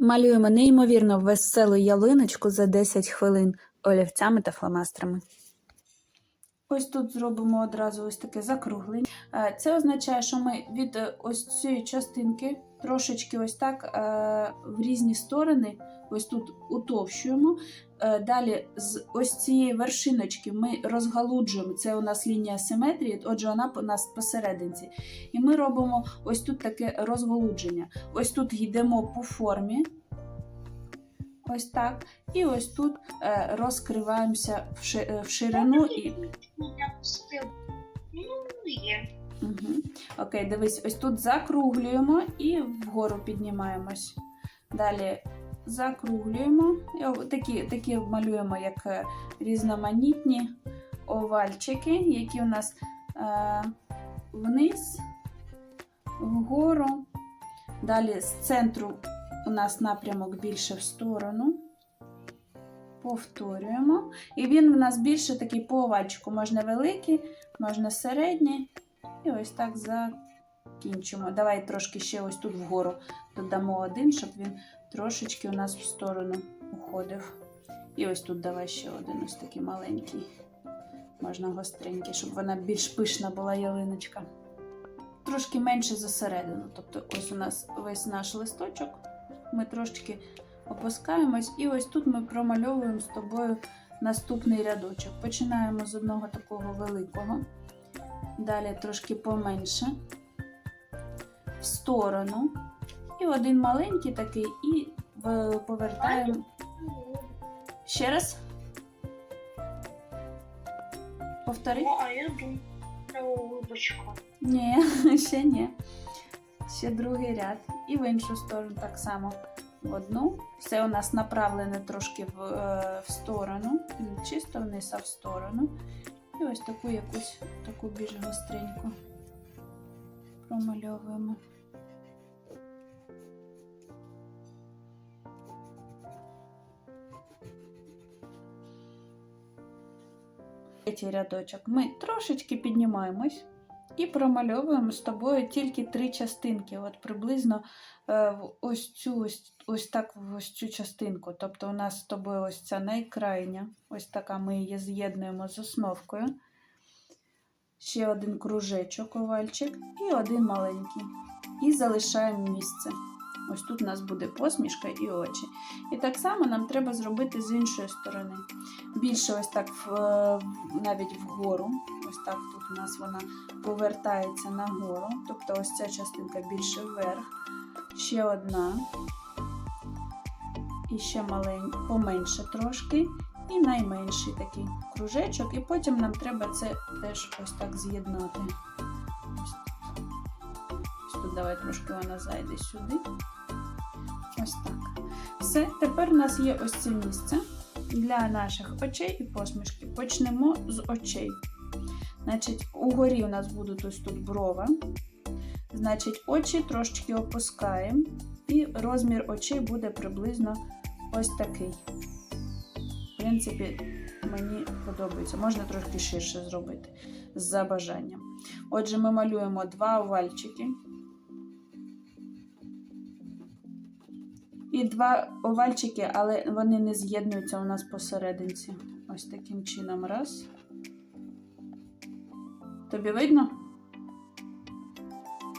Малюємо неймовірно веселу ялиночку за 10 хвилин олівцями та фломастерами. Ось тут зробимо одразу ось таке закруглення. Е, Це означає, що ми від е, ось цієї частинки трошечки ось так е, в різні сторони, ось тут утовщуємо. Е, Далі з ось цієї вершиночки ми розгалуджуємо. Це у нас лінія симетрії, отже, вона у нас посерединці. І ми робимо ось тут таке розгалудження. Ось тут йдемо по формі. Ось так. І ось тут е, розкриваємося е, в ширину. І... Угу. Окей, дивись, ось тут закруглюємо і вгору піднімаємось. Далі закруглюємо. Такі, такі малюємо як е, різноманітні овальчики, які у нас е, вниз, вгору. Далі з центру у нас напрямок більше в сторону. Повторюємо. І він у нас більше такий по овальчику. Можна великий, можна середній. І ось так закінчимо. Давай трошки ще ось тут вгору додамо один, щоб він трошечки у нас в сторону уходив. І ось тут давай ще один ось такий маленький. Можна гостренький, щоб вона більш пишна була ялиночка. Трошки менше за середину. Тобто ось у нас весь наш листочок. Ми трошки опускаємось, і ось тут ми промальовуємо з тобою наступний рядочок. Починаємо з одного такого великого. Далі трошки поменше. В сторону. І один маленький такий, і повертаємо. Ще раз. Повтори. О, а я думаю, вибачка. Ні, ще ні. Ще другий ряд. І в іншу сторону так само. В одну. Все у нас направлене трошки в, е, в сторону. Не чисто вниз, а в сторону. І ось таку якусь таку більш гостреньку промальовуємо. Третій рядочок ми трошечки піднімаємось і промальовуємо з тобою тільки три частинки. От приблизно е, ось цю ось, ось так ось цю частинку. Тобто у нас з тобою ось ця найкрайня, ось така ми її з'єднуємо з основкою. Ще один кружечок, овальчик і один маленький. І залишаємо місце. Ось тут у нас буде посмішка і очі. І так само нам треба зробити з іншої сторони. Більше ось так навіть вгору. Ось так тут у нас вона повертається нагору. Тобто ось ця частинка більше вверх. Ще одна. І ще маленька, поменше трошки. І найменший такий кружечок. І потім нам треба це теж ось так з'єднати. Ось тут. Ось тут давай трошки вона зайде сюди. Ось так. Все, тепер у нас є ось це місце для наших очей і посмішки. Почнемо з очей. Значить, угорі у нас будуть ось тут брова. Значить, очі трошечки опускаємо, і розмір очей буде приблизно ось такий. В принципі, мені подобається. Можна трошки ширше зробити за бажанням. Отже, ми малюємо два овальчики. І два овальчики, але вони не з'єднуються у нас посерединці. Ось таким чином. Раз. Тобі видно?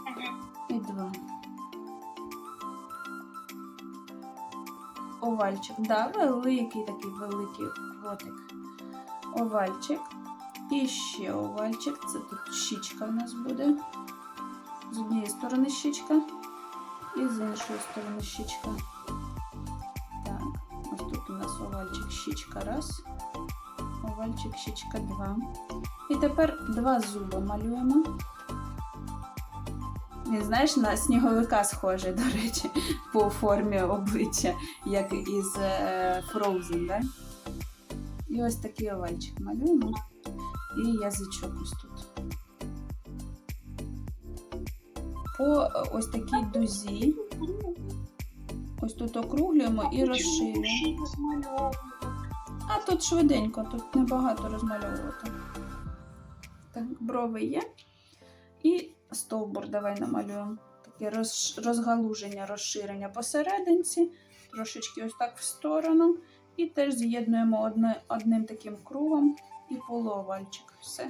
Ага. І два. Овальчик. Да, великий такий великий ротик. Овальчик. І ще овальчик. Це тут щічка у нас буде. З однієї сторони щічка. І з іншої сторони щічка. Овальчик щічка раз. Овальчик щічка два. І тепер два зуби малюємо. Він, знаєш, на сніговика схожий, до речі, по формі обличчя, як із е, Frozen, да? І ось такий овальчик малюємо. І язичок ось тут. По е, ось такій дузі. Ось тут округлюємо і розширюємо. А тут швиденько, тут небагато розмальовувати. Так, брови є. І стовбур давай намалюємо. Таке роз, розгалуження, розширення посерединці, трошечки ось так в сторону. І теж з'єднуємо одним таким кругом і полуовальчик. Все.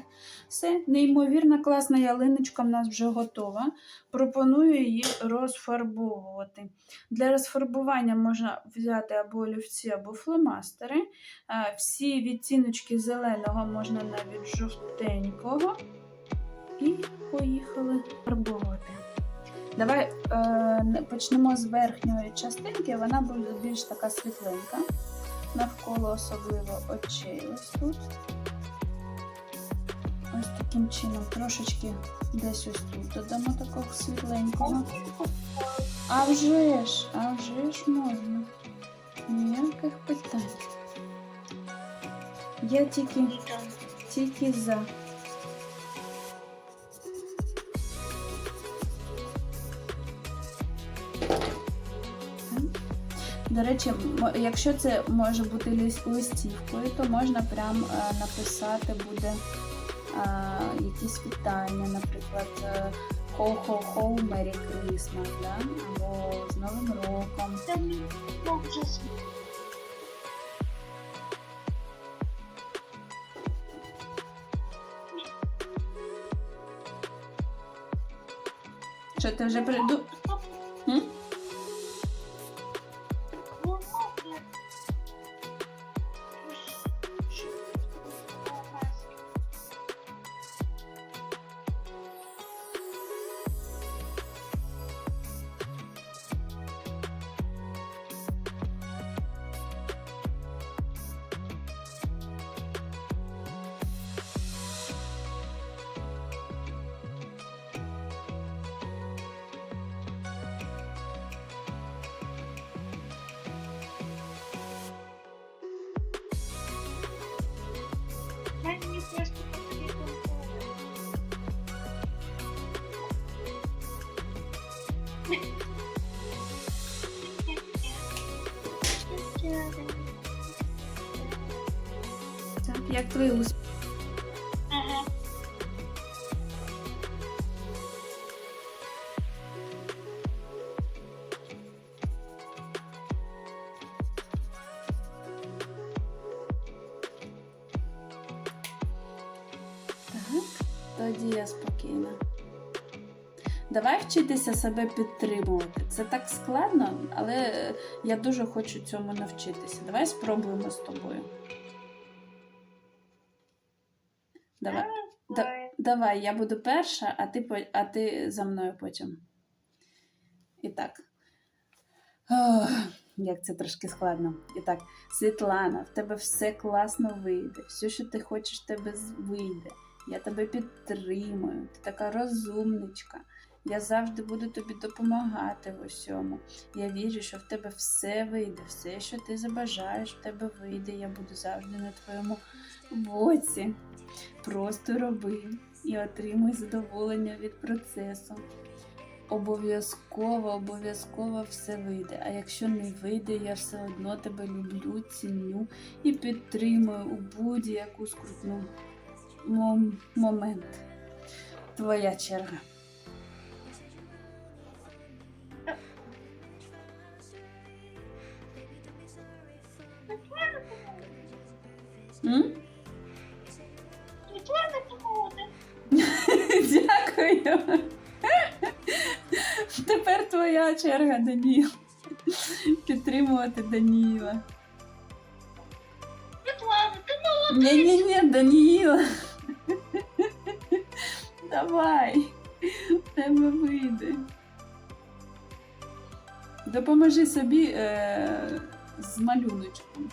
Все, неймовірно класна ялиночка в нас вже готова. Пропоную її розфарбовувати. Для розфарбування можна взяти або олівці, або фломастери. Всі відтіночки зеленого можна навіть жовтенького. І поїхали фарбувати. Давай е, почнемо з верхньої частинки, вона буде більш така світленька. Навколо особливо очей ось тут. Ось таким чином, трошечки десь ось тут додамо такого світленького. А вже ж, а вже ж можна. Ніяких питань. Я тільки, тільки за. До речі, якщо це може бути листівкою, то можна прям е, написати буде е, якісь вітання, наприклад, е, Хо-хо-хо, Merry Christmas, да? або з Новим роком. Що ти вже приду? Так, як твої успіхи? Ага. Так, тоді я спокійна. Давай вчитися себе підтримувати. Це так складно, але я дуже хочу цьому навчитися. Давай спробуємо з тобою. Давай, Да- Давай. давай я буду перша, а ти, а ти за мною потім. І так. Ох, як це трошки складно. І так, Світлана, в тебе все класно вийде. Все, що ти хочеш, в тебе вийде. Я тебе підтримую. Ти така розумничка. Я завжди буду тобі допомагати в усьому. Я вірю, що в тебе все вийде, все, що ти забажаєш, в тебе вийде. Я буду завжди на твоєму боці. Просто роби і отримуй задоволення від процесу. Обов'язково, обов'язково все вийде. А якщо не вийде, я все одно тебе люблю, ціню і підтримую у будь-яку скрутну мом- момент. Твоя черга. Світлана помогти. Дякую. Тепер твоя черга, Даніл. Підтримувати Даніла. Світлана, ти молодець. Ні-ні-ні, Даніла. Давай. В тебе вийде. Допоможи собі е, з малюночком.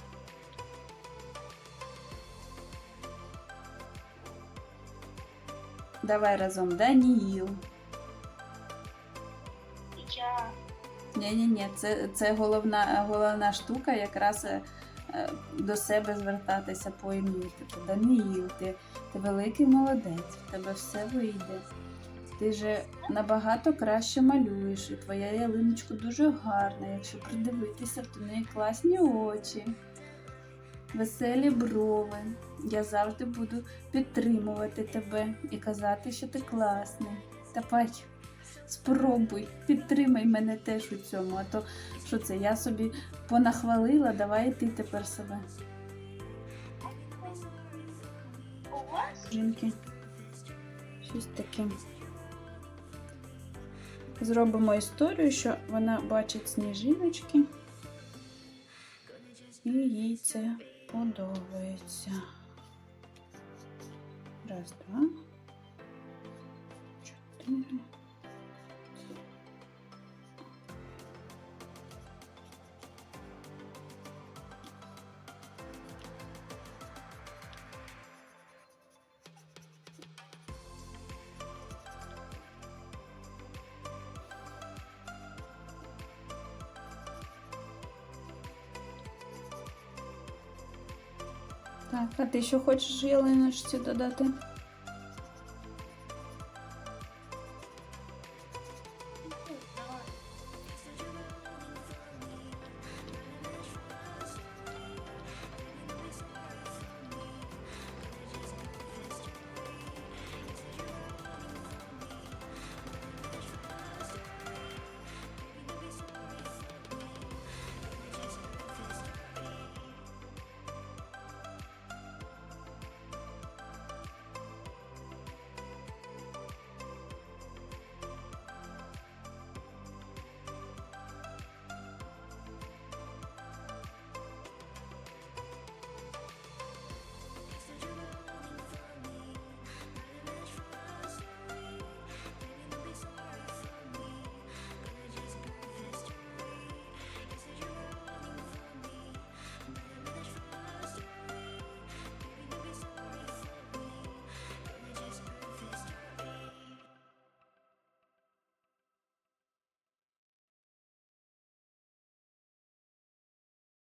Давай разом, Даніл. Я. Ні-ні-ні, це, це головна, головна штука, якраз е, е, до себе звертатися по ім'ю. Типу, Даниїл, ти, ти великий молодець, в тебе все вийде. Ти же набагато краще малюєш, і твоя ялиночка дуже гарна, якщо придивитися, то неї класні очі, веселі брови. Я завжди буду підтримувати тебе і казати, що ти класний. Давай, Спробуй, підтримай мене теж у цьому. А то що це? Я собі понахвалила, давай і ти тепер себе. Жінки. Щось таке. Зробимо історію, що вона бачить сніжиночки. І їй це подобається. Раз, два. Чотири. Так, а ти що хочеш ялиночці додати?